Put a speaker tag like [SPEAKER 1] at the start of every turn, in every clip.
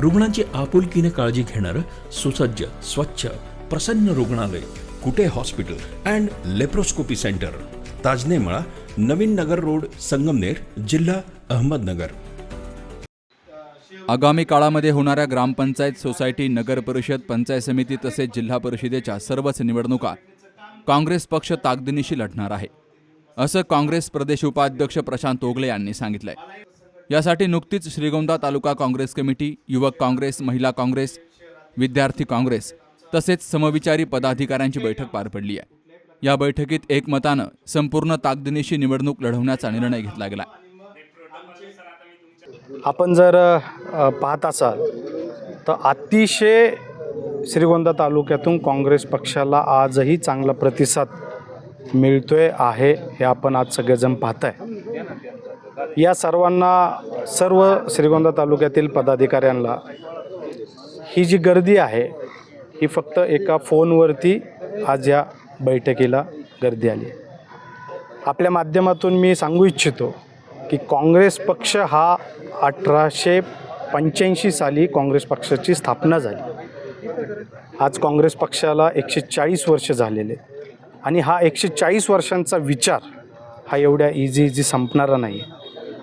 [SPEAKER 1] रुग्णांची आपुलकीने काळजी घेणारं सुसज्ज स्वच्छ प्रसन्न रुग्णालय Kute hospital and laparoscopy centre. Tajnemala Navin Nagar road Sangamner जिल्हा अहमदनगर.
[SPEAKER 2] आगामी काळामध्ये होणाऱ्या ग्रामपंचायत सोसायटी नगर परिषद पंचायत समिती तसेच जिल्हा परिषदेच्या सर्वच निवडणुका काँग्रेस पक्ष ताकदीनिशी लढणार आहे. असं काँग्रेस प्रदेश उपाध्यक्ष प्रशांत ओगले यांनी सांगितलंय. यासाठी नुकतीच श्रीगोंदा तालुका काँग्रेस कमिटी युवक काँग्रेस महिला काँग्रेस विद्यार्थी काँग्रेस तसेच समविचारी पदाधिकाऱ्यांची बैठक पार पडली आहे. या बैठकीत एकमतानं संपूर्ण ताकदीनिशी निवडणूक लढवण्याचा निर्णय घेतला गेला.
[SPEAKER 3] आपण जर पाहत असाल तर अतिशय श्रीगोंदा तालुक्यातून काँग्रेस पक्षाला आजही चांगला प्रतिसाद मिळतोय आहे हे आपण आज सगळेजण पाहत आहे या सर्वांना सर्व श्रीगोंदा तालुक्यातील पदाधिकाऱ्यांना ही जी गर्दी आहे ही फक्त एका फोनवरती आज या बैठकीला गर्दी आली. आपल्या माध्यमातून मी सांगू इच्छितो की काँग्रेस पक्ष हा अठराशे पंच्याऐंशी साली काँग्रेस पक्षाची स्थापना झाली. आज काँग्रेस पक्षाला एकशे चाळीस वर्ष झालेले आहेत. आणि हा एकशे चाळीस वर्षांचा विचार हा एवढ्या इझी इझी संपणारा नाही आहे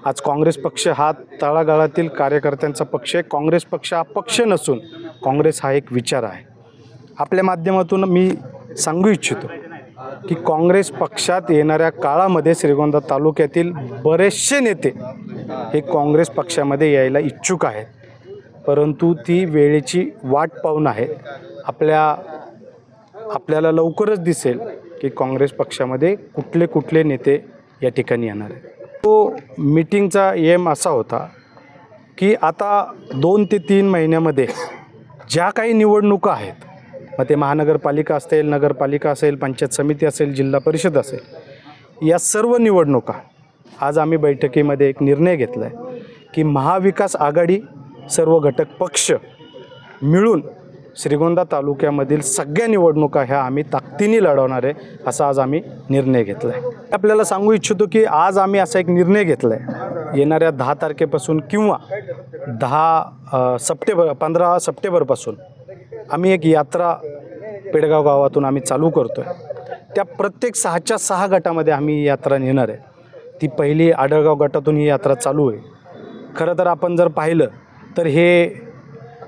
[SPEAKER 3] आज काँग्रेस पक्ष हा तळागाळातील कार्यकर्त्यांचा पक्ष आहे. काँग्रेस पक्ष हा पक्ष नसून काँग्रेस हा एक विचार आहे. आपल्या माध्यमातून मी सांगू इच्छितो की काँग्रेस पक्षात येणाऱ्या काळामध्ये श्रीगोंदा तालुक्यातील बरेचसे नेते हे काँग्रेस पक्षामध्ये यायला इच्छुक आहेत. परंतु ती वेळेची वाट पाहून आहे. आपल्या आपल्याला लवकरच दिसेल की काँग्रेस पक्षामध्ये कुठले कुठले नेते या ठिकाणी येणार आहेत. तो मीटिंगचा एम असा होता की आता दोन ते तीन महिन्यामध्ये ज्या काही निवडणुका आहेत मग ते महानगरपालिका असेल नगरपालिका असेल पंचायत समिती असेल जिल्हा परिषद असेल या सर्व निवडणुका आज आम्ही बैठकीमध्ये एक निर्णय घेतला आहे की महाविकास आघाडी सर्व घटक पक्ष मिळून श्रीगोंदा तालुक्यामधील सगळ्या निवडणुका ह्या आम्ही ताकदीने लढवणार आहे असा आज आम्ही निर्णय घेतला आहे आपल्याला सांगू इच्छितो की आज आम्ही असा एक निर्णय घेतला आहे येणाऱ्या दहा तारखेपासून किंवा दहा सप्टेंबर पंधरा सप्टेंबरपासून आम्ही एक यात्रा पेडगाव गावातून आम्ही चालू करतो आहे त्या प्रत्येक सहाच्या सहा गटामध्ये आम्ही यात्रा नेणार आहे. ती पहिली आडळगाव गटातून ही यात्रा चालू आहे. खरं तर आपण जर पाहिलं तर हे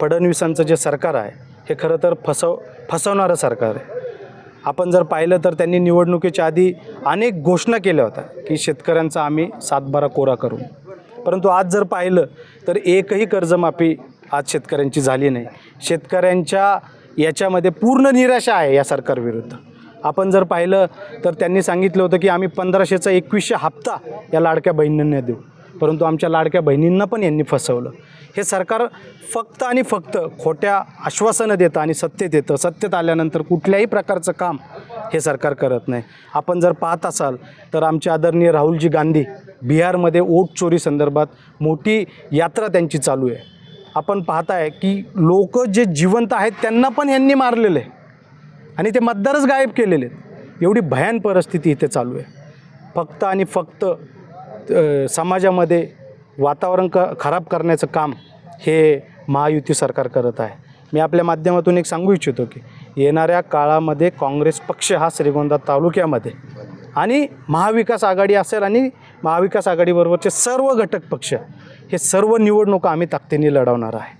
[SPEAKER 3] फडणवीसांचं जे सरकार आहे हे खरं तर फसव फसवणारं सरकार आहे. आपण जर पाहिलं तर त्यांनी निवडणुकीच्या आधी अनेक घोषणा केल्या होत्या की शेतकऱ्यांचा आम्ही सातबारा कोरा करू. परंतु आज जर पाहिलं तर एकही कर्जमाफी आज शेतकऱ्यांची झाली नाही. शेतकऱ्यांच्या याच्यामध्ये पूर्ण निराशा आहे या सरकारविरुद्ध आपण जर पाहिलं तर त्यांनी सांगितलं होतं की आम्ही पंधराशेचा एकवीसशे हप्ता या लाडक्या बहिणींना देऊ. परंतु आमच्या लाडक्या बहिणींना पण यांनी फसवलं. हे सरकार फक्त आणि फक्त खोट्या आश्वासनं देतं आणि सत्तेत येतं सत्तेत आल्यानंतर कुठल्याही प्रकारचं काम हे सरकार करत नाही. आपण जर पाहत असाल तर आमचे आदरणीय राहुलजी गांधी बिहारमध्ये ओट चोरी संदर्भात मोठी यात्रा त्यांची चालू आहे. आपण पाहताय की लोक जे जिवंत आहेत त्यांना पण यांनी मारलेलं आहे. आणि ते मतदारच गायब केलेले आहेत. एवढी भयान परिस्थिती इथे चालू आहे. फक्त आणि फक्त समाजामध्ये वातावरण क खराब करण्याचं काम हे महायुती सरकार करत आहे. मी आपल्या माध्यमातून एक सांगू इच्छितो की येणाऱ्या काळामध्ये काँग्रेस पक्ष हा श्रीगोंदा तालुक्यामध्ये आणि महाविकास आघाडी असेल आणि महाविकास आघाडीबरोबरचे सर्व घटक पक्ष हे सर्व निवडणुका आम्ही ताकदीने लढवणार आहे.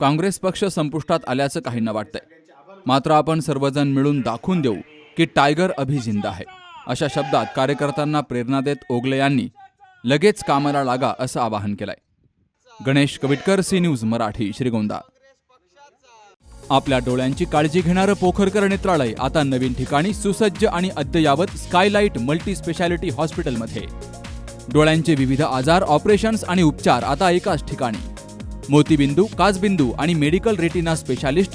[SPEAKER 2] काँग्रेस पक्ष संपुष्टात आल्याचं काहींना वाटतंय. मात्र आपण सर्वजण मिळून दाखवून देऊ की टायगर अभिजिंदा आहे. अशा शब्दात कार्यकर्त्यांना प्रेरणा देत ओगले यांनी लगेच कामाला लागा असं आवाहन केलंय. Ganesh Kavitkar C news Marathi Shrigonda. आपल्या डोळ्यांची काळजी घेणारं पोखरकर नेत्रालय आता नवीन ठिकाणी सुसज्ज आणि अद्ययावत स्कायलाइट मल्टी स्पेशालिटी हॉस्पिटलमध्ये. डोळ्यांचे विविध आजार ऑपरेशन्स आणि उपचार आता एकाच ठिकाणी. मोतीबिंदू काचबिंदू आणि medical retina specialist